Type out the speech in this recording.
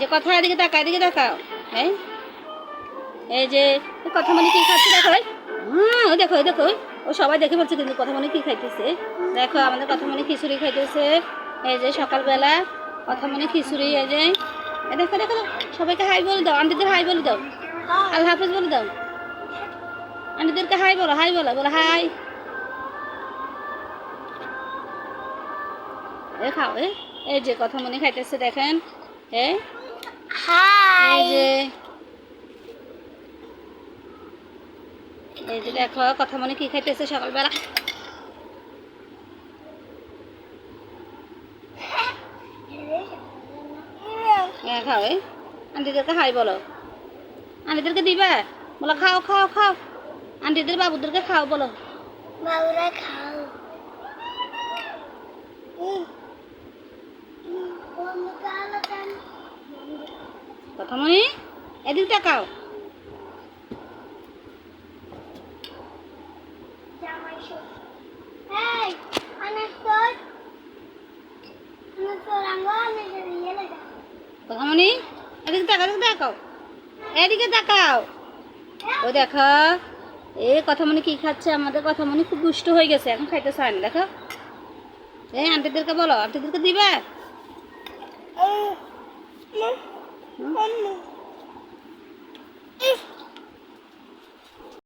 যে কথা এদিকে তাকাও এদিকে তাকাও। এই এই যে কথা মানে কি খাচ্ছে দেখো। হুম দেখো দেখো ও সবাই দেখে বলছে কিন্তু কথা মানে কি খাইতেছে। দেখো, আমাদের কথা মানে খিচুড়ি খাইতেছে। এই যে সকালবেলা কথা মানে খিচুড়ি, এই যে। দেখো দেখো। সবাইকে হাই বলে দাও, আন্টিদের হাই বলে দাও। আল্লাহ হাফেজ বলে দাও। আন্টিদেরকে হাই বলো হাই বলো বলো হাই। এ খাও, এ। এই যে কথা মনে খাইতেছে, দেখেন, এ। এই যে। এই যে দেখো কথা মনে কি খাইতেছে সকালবেলা? হ্যাঁ খাও এ আন্টিদেরকে হাই বলো। আন্টিদেরকে দিবা? বলো খাও খাও খাও। আন্টিদের বাবুদেরকে খাও বলো। বাবুরা খাও। ইয়ে লাগা। কথা মনে এদিকে তাকাও এদিকে তাকাও এদিকে তাকাও ও দেখো এ কথা মনে কি খাচ্ছে? আমাদের কথা মনে খুব দুষ্ট হয়ে গেছে এখন খাইতে চায় না দেখো। এই আন্টিদেরকে বলো আন্টিদেরকে দিবে?